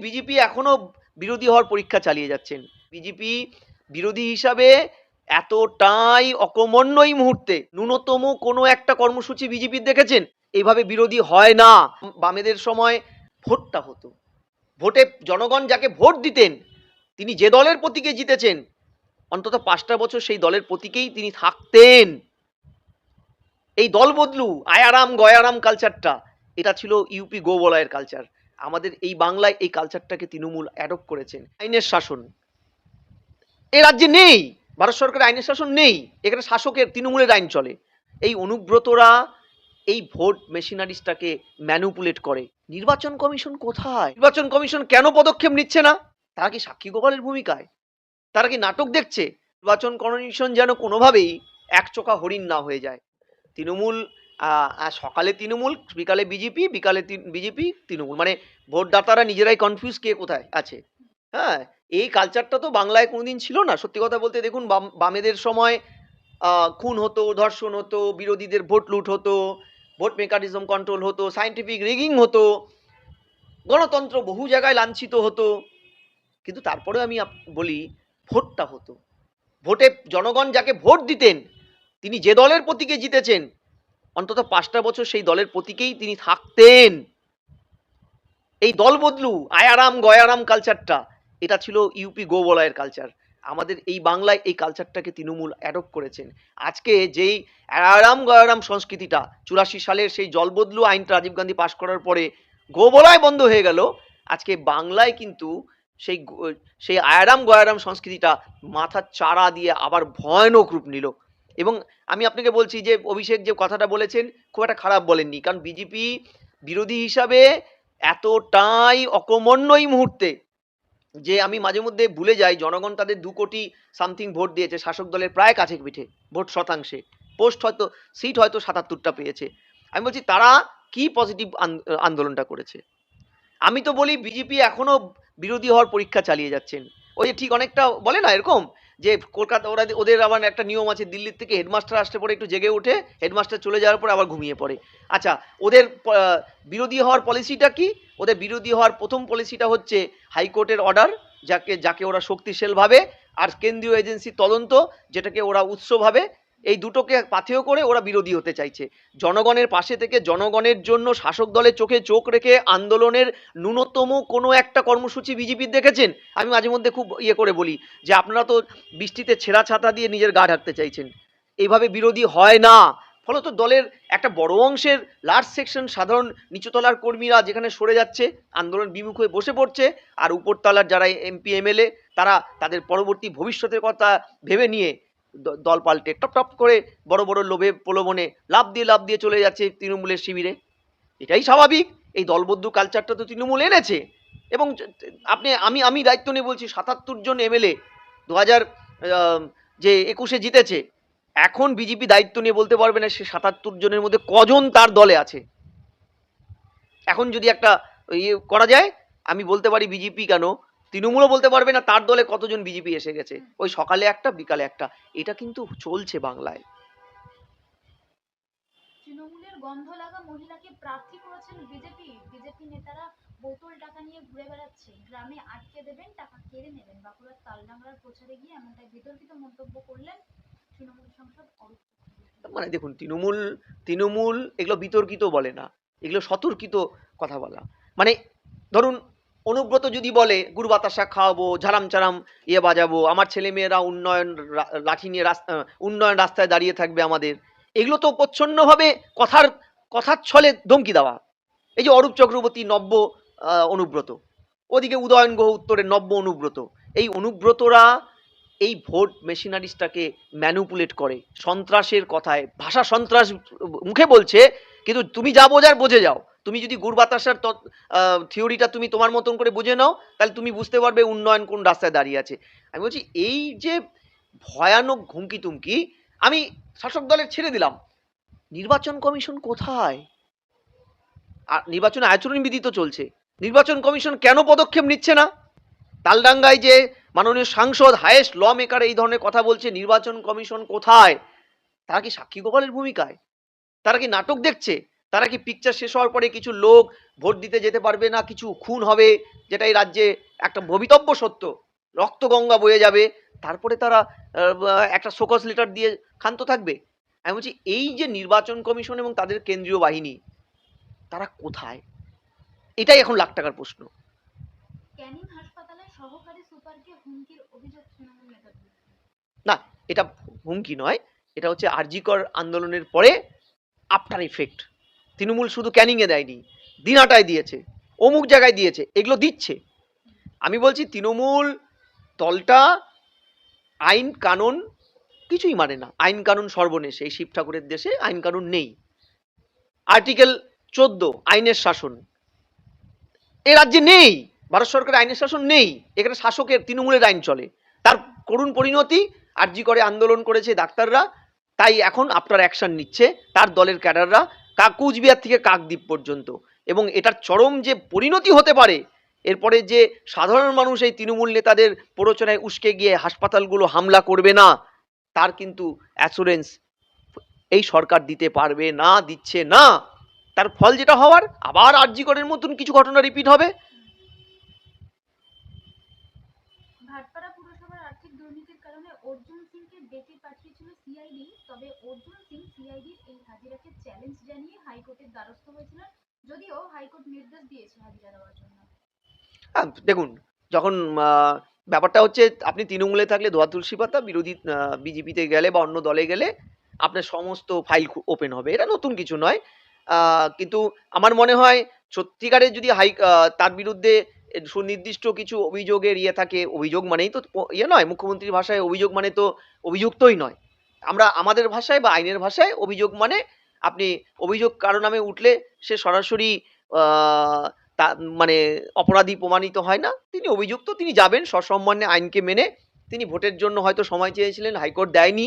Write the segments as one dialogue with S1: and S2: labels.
S1: BJP এখনও বিরোধী হওয়ার পরীক্ষা চালিয়ে যাচ্ছেন। বিজেপি বিরোধী হিসাবে এতটাই অকর্মণ্য এই মুহূর্তে। ন্যূনতম কোনো একটা কর্মসূচি বিজেপির দেখেছেন? এইভাবে বিরোধী হয় না। বামেদের সময় ভোটটা হতো। ভোটে জনগণ যাকে ভোট দিতেন, তিনি যে দলের প্রতীকে জিতেছেন, অন্তত পাঁচটা বছর সেই দলের প্রতীকেই তিনি থাকতেন। এই দল বদলু, আয়ারাম, গয়ারাম কালচারটা এটা ছিল ইউপি গো বলয়ের কালচার আমাদের এই বাংলায় এই কালচারটাকে তৃণমূল অ্যাডপ্ট করেছেন। আইনের শাসন। এ রাজ্যে নেই। ভারত সরকারের আইনের শাসন নেই। এখানে শাসকের, তৃণমূলের আইন চলে। এই অনুব্রতরা এই ভোট মেশিনারিজটাকে ম্যানুপুলেট করে। নির্বাচন কমিশন কোথায়? নির্বাচন কমিশন কেন পদক্ষেপ নিচ্ছে না? তারা কি সাক্ষী গোপালের ভূমিকায়? তারা কি নাটক দেখছে? নির্বাচন কমিশন যেন কোনোভাবেই একচোখা হরিণ না হয়ে যায়। তৃণমূল সকালে তৃণমূল, বিকালে বিজেপি বিকালে বিজেপি, তৃণমূল। মানে ভোটদাতারা নিজেরাই কনফিউজ কে কোথায় আছে। হ্যাঁ এই কালচারটা তো বাংলায় কোনোদিন ছিল না। সত্যি কথা বলতে দেখুন, বাম- বামেদের সময় খুন হতো, ধর্ষণ হতো, বিরোধীদের ভোট লুট হতো, ভোট মেকানিজম কন্ট্রোল হতো সায়েন্টিফিক রিগিং হতো, গণতন্ত্র বহু জায়গায় লাঞ্ছিত হতো। কিন্তু তারপরে আমি বলি, ভোটটা হতো। ভোটে জনগণ যাকে ভোট দিতেন, তিনি যে দলের প্রতীকে জিতেছেন অন্তত পাঁচটা বছর সেই দলের প্রতীকেই তিনি থাকতেন। এই দল বদলু, আয়ারাম, গয়ারাম কালচারটা এটা ছিল ইউপি গো বলয়ের কালচার আমাদের এই বাংলায় এই কালচারটাকে তৃণমূল অ্যাডপ্ট করেছেন। আজকে যেই আয়ারাম, গয়ারাম সংস্কৃতিটা, চুরাশি সালের সেই জল বদলু আইনটা রাজীব গান্ধী পাশ করার পরে গোবলায় বন্ধ হয়ে গেল। আজকে বাংলায় কিন্তু সেই সেই আয়ারাম, গয়ারাম সংস্কৃতিটা মাথার চারা দিয়ে আবার ভয়ানক রূপ নিল। এবং আমি আপনাকে বলছি যে অভিষেক যে কথাটা বলেছেন খুব একটা খারাপ বলেননি। কারণ বিজেপি বিরোধী হিসাবে এতটাই অকর্মণ্য এই মুহূর্তে যে আমি মাঝে মধ্যে ভুলে যাই, জনগণ তাদের দু কোটি সামথিং ভোট দিয়েছে, শাসক দলের প্রায় কাছে পিঠে, ভোট শতাংশে। পোস্ট হয়তো, সিট হয়তো সাতাত্তরটা পেয়েছে। আমি বলছি, তারা কি পজিটিভ আন্দোলনটা করেছে? আমি তো বলি বিজেপি এখনও বিরোধী হওয়ার পরীক্ষা চালিয়ে যাচ্ছেন। ওই যে ঠিক অনেকটা বলে না এরকম? যে কলকাতা ওরা ওদের আবার একটা নিয়ম আছে, দিল্লির থেকে হেডমাস্টার আসতে পরে একটু জেগে ওঠে হেডমাস্টার চলে যাওয়ার পরে আবার ঘুমিয়ে পড়ে। আচ্ছা ওদের বিরোধী হওয়ার পলিসিটা কি? ওদের বিরোধী হওয়ার প্রথম পলিসিটা হচ্ছে হাইকোর্টের অর্ডার যাকে যাকে ওরা শক্তিশীল ভাবে, আর কেন্দ্রীয় এজেন্সি তদন্ত, যেটাকে ওরা উৎস ভাবে এই দুটোকে পাথেয় করে ওরা বিরোধী হতে চাইছে। জনগণের পাশে থেকে জনগণের জন্য শাসক দলের চোখে চোখ রেখে আন্দোলনের ন্যূনতম কোনো একটা কর্মসূচি বিজেপির দেখেছেন? আমি মাঝে মধ্যে খুব ইয়ে করে বলি যে, আপনারা তো বৃষ্টিতে ছেঁড়া ছাতা দিয়ে নিজের গা ঢাকতে চাইছেন। এইভাবে বিরোধী হয় না। ফলত দলের একটা বড় অংশের লার্জ সেকশন সাধারণ নিচুতলার কর্মীরা যেখানে সরে যাচ্ছে, আন্দোলন বিমুখ হয়ে বসে পড়ছে, আর উপরতলার যারা এমপি, এমএলএ, তারা তাদের পরবর্তী ভবিষ্যতের কথা ভেবে নিয়ে দল পাল্টে টপ টপ করে বড় বড় লোভে প্রলোভনে লাভ দিয়ে লাভ দিয়ে চলে যাচ্ছে তৃণমূলের শিবিরে। এটাই স্বাভাবিক। এই দলবদ্ধ কালচারটা তো তৃণমূল এনেছে। এবং আপনি, আমি আমি দায়িত্ব নিয়ে বলছি, সাতাত্তর জন এমএলএ দু হাজার যে একুশে জিতেছে, এখন বিজেপি দায়িত্ব নিয়ে বলতে পারবে না সে সাতাত্তর জনের মধ্যে কজন তার দলে আছে। এখন যদি একটা ইয়ে করা যায়, আমি বলতে পারি বিজেপি কেন তৃণমূলও বলতে পারবে না তার দলে কতজন বিজেপি এসে গেছে। ওই সকালে একটা বিকালে একটা। এটা কিন্তু চলছে বাংলায়।
S2: তৃণমূলের গন্ধ লাগা মহিলাকে প্রার্থী করেছেন বিজেপি। বিজেপি নেতারা বোতল টাকা নিয়ে ঘুরে বেড়াচ্ছে। গ্রামে আটকে দেবেন টাকা কেড়ে নেবেন। বাঁকুড়ার তালডাংরার প্রচারে গিয়ে এমনটাই বিতর্কিত মন্তব্য করলেন তৃণমূল সাংসদ অরূপ
S1: মানে দেখুন তৃণমূল তৃণমূল এগুলো বিতর্কিত বলে না। এগুলো সতর্কিত কথা বলা। মানে ধরুন অনুব্রত যদি বলে গুড় বাতাসা খাওয়াবো, ঝাড়াম চারাম ইয়ে বাজাবো, আমার ছেলে মেয়েরা উন্নয়ন লাঠি নিয়ে রাস্তা, উন্নয়ন রাস্তায় দাঁড়িয়ে থাকবে আমাদের। এগুলো তো প্রচ্ছন্নভাবে কথার কথার ছলে ধমকি দেওয়া। এই যে অরূপ চক্রবর্তী নব্য অনুব্রত। ওদিকে উদয়ন গ্রহ উত্তরে নব্য অনুব্রত। এই অনুব্রতরা এই ভোট মেশিনারিজটাকে ম্যানুপুলেট করে। সন্ত্রাসের কথায়, ভাষা সন্ত্রাস মুখে বলছে, কিন্তু তুমি যা বোঝার, বোঝে যাও। তুমি যদি গুড় বাতাসার থিওরিটা তুমি তোমার মতন করে বুঝে নাও, তাহলে তুমি বুঝতে পারবে উন্নয়ন কোন রাস্তায় দাঁড়িয়ে আছে। আমি বলছি, এই যে ভয়ানক ঘুমকি তুমকি আমি শাসক দলের ছেড়ে দিলাম। নির্বাচন কমিশন কোথায়? আর নির্বাচন আচরণ বিধি তো চলছে। নির্বাচন কমিশন কেন পদক্ষেপ নিচ্ছে না? তালডাঙ্গায় যে মাননীয় সাংসদ, হায়েস্ট ল মেকার এই ধরনের কথা বলছে, নির্বাচন কমিশন কোথায়? তারা কি সাক্ষী গোপালের ভূমিকায়? তারা কি নাটক দেখছে? তারা কি পিকচার শেষ হওয়ার পরে কিছু লোক ভোট দিতে যেতে পারবে না? কিছু খুন হবে যেটা এই রাজ্যে একটা ভবিতব্য সত্য। রক্তগঙ্গা বয়ে যাবে। তারপরে তারা একটা শোকস লেটার দিয়ে ক্ষান্ত থাকবে? আমি বলছি এই যে নির্বাচন কমিশন এবং তাদের কেন্দ্রীয় বাহিনী তারা কোথায়? এটাই এখন লাখ টাকার প্রশ্ন। না এটা হুমকি নয়। এটা হচ্ছে আরজিকর আন্দোলনের পরে আফটার ইফেক্ট তৃণমূল শুধু ক্যানিংয়ে দেয়নি, দিনাটায় দিয়েছে, অমুক জায়গায় দিয়েছে, এগুলো দিচ্ছে। আমি বলছি তৃণমূল দলটা আইন কানুন কিছুই মানে না। আইন কানুন সর্বনেশে, এই শিব ঠাকুরের দেশে আইন কানুন নেই। আর্টিকেল চোদ্দ, আইনের শাসন। এ রাজ্যে নেই, ভারত সরকারের আইনের শাসন নেই, এখানে শাসকের, তৃণমূলের আইন চলে। তার করুণ পরিণতি, আরজি করে আন্দোলন করেছে ডাক্তাররা, তাই এখন আপনার অ্যাকশন নিচ্ছে, তার দলের ক্যাডাররা কা কুচবিহার থেকে কাকদ্বীপ পর্যন্ত। এবং এটার চরম যে পরিণতি হতে পারে, এরপরে যে সাধারণ মানুষ এই তৃণমূল নেতাদের প্ররোচনায় উস্কে গিয়ে হাসপাতালগুলো হামলা করবে না, তার কিন্তু অ্যাসুরেন্স এই সরকার দিতে পারবে না, দিচ্ছে না। তার ফল যেটা হওয়ার, আবার আরজি করের মতন কিছু ঘটনা রিপিট হবে।
S2: ডেকে পাঠিয়েছিল সিআইডি তবে অর্জুন সিং সিআইডির এই হাজিরাকে চ্যালেঞ্জ জানিয়ে হাইকোর্টের দ্বারস্থ হয়েছিলেন যদিও হাইকোর্ট নির্দেশ দিয়েছে হাজিরা দেওয়ার জন্য।
S1: দেখুন, যখন ব্যাপারটা হচ্ছে আপনি তৃণমূলে থাকলে ধোয়া তুলসী পাতা, বিরোধী বিজেপিতে গেলে বা অন্য দলে গেলে আপনার সমস্ত ফাইল ওপেন হবে। এটা নতুন কিছু নয়। কিন্তু আমার মনে হয় সত্যিকারের যদি হাই তার বিরুদ্ধে সুনির্দিষ্ট কিছু অভিযোগের ইয়ে থাকে, অভিযোগ মানেই তো ইয়ে নয়, মুখ্যমন্ত্রীর ভাষায় অভিযোগ মানে তো অভিযুক্তই নয়। আমরা আমাদের ভাষায় বা আইনের ভাষায় অভিযোগ মানে আপনি অভিযোগ কারও নামে উঠলে সে সরাসরি তা মানে অপরাধী প্রমাণিত হয় না। তিনি অভিযুক্ত, তিনি যাবেন, সসম্মানে আইনকে মেনে। তিনি ভোটের জন্য হয়তো সময় চেয়েছিলেন, হাইকোর্ট দেয়নি।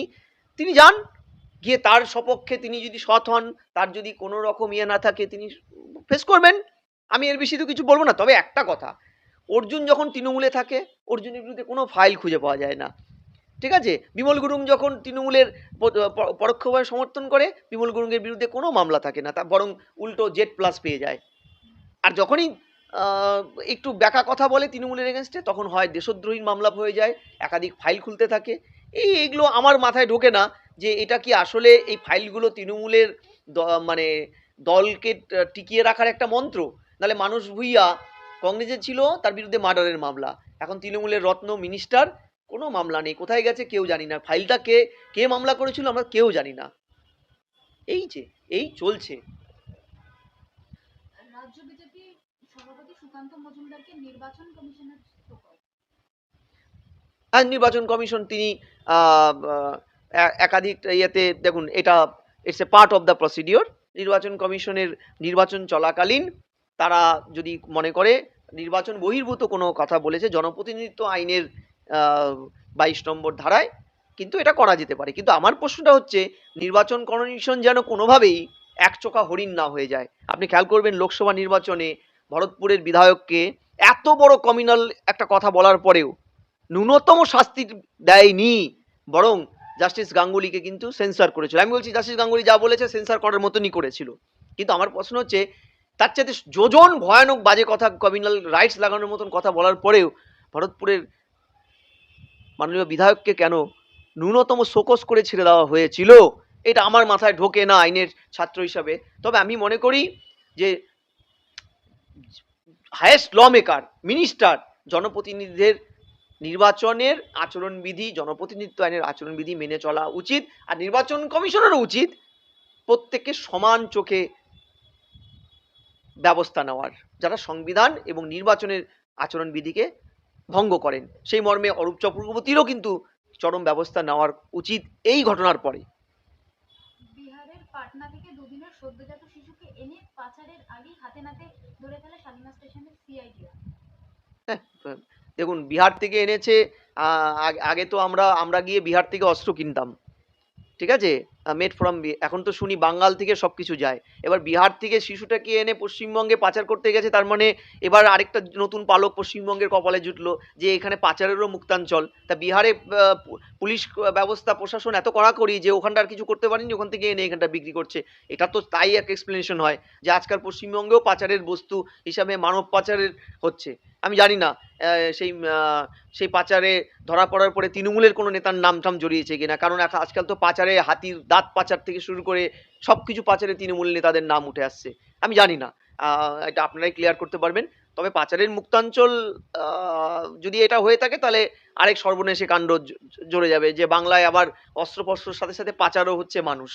S1: তিনি যান, গিয়ে তার সপক্ষে তিনি যদি সৎ হন, তার যদি কোনো রকম ইয়ে না থাকে, তিনি ফেস করবেন। আমি এর বেশি তো কিছু বলব না, তবে একটা কথা। অর্জুন যখন তৃণমূলে থাকে, অর্জুনের বিরুদ্ধে কোনো ফাইল খুঁজে পাওয়া যায় না। ঠিক আছে? বিমল গুরুং যখন তৃণমূলের পরোক্ষভাবে সমর্থন করে, বিমল গুরুংয়ের বিরুদ্ধে কোনো মামলা থাকে না, তা বরং উল্টো জেড প্লাস পেয়ে যায়। আর যখনই একটু ব্যাকা কথা বলে তৃণমূলের এগেনস্টে তখন হয় দেশদ্রোহীর মামলা হয়ে যায়, একাধিক ফাইল খুলতে থাকে। এই এইগুলো আমার মাথায় ঢোকে না যে এটা কি আসলে এই ফাইলগুলো তৃণমূলের মানে দলকে টিকিয়ে রাখার একটা মন্ত্র? নাহলে মানুষ ভুইয়া কংগ্রেসে ছিল তার বিরুদ্ধে মার্ডারের মামলা। এখন তৃণমূলের রত্ন মিনিস্টার কোনো মামলা নেই। কোথায় গেছে কেউ জানি না। ফাইলটা কে কে মামলা করেছিল আমরা কেউ জানি না। এই যে এই চলছে। আর নির্বাচন কমিশন তিনি একাধিক ইয়েতে দেখুন এটা it's a part of the procedure নির্বাচন কমিশনের নির্বাচন চলাকালীন তারা যদি মনে করে নির্বাচন বহির্ভূত কোনো কথা বলেছে, জনপ্রতিনিধিত্ব আইনের বাইশ নম্বর ধারায়, কিন্তু এটা করা যেতে পারে। কিন্তু আমার প্রশ্নটা হচ্ছে, নির্বাচন কমিশন যেন কোনোভাবেই একচোখা হরিণ না হয়ে যায়। আপনি খেয়াল করবেন, লোকসভা নির্বাচনে ভরতপুরের বিধায়ককে এত বড় কমিউনাল একটা কথা বলার পরেও ন্যূনতম শাস্তি দেয়নি, বরং জাস্টিস গাঙ্গুলিকে কিন্তু সেন্সার করেছিল। আমি বলছি, জাস্টিস গাঙ্গুলি যা বলেছে সেন্সার করার মতনই করেছিল। কিন্তু আমার প্রশ্ন হচ্ছে তার চাইতে যোজন ভয়ানক বাজে কথা কমিউনাল রাইটস লাগানোর মতন কথা বলার পরেও ভরতপুরের মাননীয় বিধায়ককে কেন ন্যূনতম শোকস করে ছেড়ে দেওয়া হয়েছিল, এটা আমার মাথায় ঢোকে না আইনের ছাত্র হিসাবে। তবে আমি মনে করি যে হায়েস্ট ল মেকার মিনিস্টার জনপ্রতিনিধিদের নির্বাচনের আচরণবিধি, জনপ্রতিনিধিত্ব আইনের আচরণবিধি মেনে চলা উচিত, আর নির্বাচন কমিশনেরও উচিত প্রত্যেককে সমান চোখে ব্যবস্থা নেওয়ার যারা সংবিধান এবং নির্বাচনের আচরণবিধিকে ভঙ্গ করেন। সেই মর্মে অরূপ চক্রবর্তীরও কিন্তু চরম ব্যবস্থা নেওয়ার উচিত এই ঘটনার পরে।
S2: বিহারের পাটনা থেকে দুদিনের সদ্যজাত শিশুকে এনে পাচারের আগেই হাতে নাতে ধরে ফেলে শালিমা স্টেশনের সিআইডি
S1: হ্যাঁ, দেখুন বিহার থেকে এনেছে আগে তো আমরা আমরা গিয়ে বিহার থেকে অস্ত্র কিনতাম। ঠিক আছে? মেড ফ্রম এখন তো শুনি বাঙ্গাল থেকে সব কিছু যায়। এবার বিহার থেকে শিশুটাকে এনে পশ্চিমবঙ্গে পাচার করতে গেছে? তার মানে এবার আরেকটা নতুন পালক পশ্চিমবঙ্গের কপালে জুটলো যে এখানে পাচারেরও মুক্তাঞ্চল। তা বিহারে পুলিশ ব্যবস্থা, প্রশাসন এত কড়াকড়ি যে ওখানটা আর কিছু করতে পারেনি, ওখান থেকে এনে এখানটা বিক্রি করছে। এটা তো তাই এক এক্সপ্লেনেশন হয় যে আজকাল পশ্চিমবঙ্গেও পাচারের বস্তু হিসাবে মানব পাচারের হচ্ছে। আমি জানি না সেই সেই পাচারে ধরা পড়ার পরে তৃণমূলের কোনো নেতার নাম টাম জড়িয়েছে কিনা? কারণ এখন আজকাল তো পাচারে হাতির দাঁত পাচার থেকে শুরু করে সব কিছু পাচারে তৃণমূল নেতাদের নাম উঠে আসছে। আমি জানি না এটা আপনারাই ক্লিয়ার করতে পারবেন। তবে পাচারের মুক্তাঞ্চল যদি এটা হয়ে থাকে তাহলে আরেক সর্বনেশে কাণ্ড জড়ে যাবে, যে বাংলায় আবার অস্ত্রপস্ত্রের সাথে সাথে পাচারও হচ্ছে মানুষ।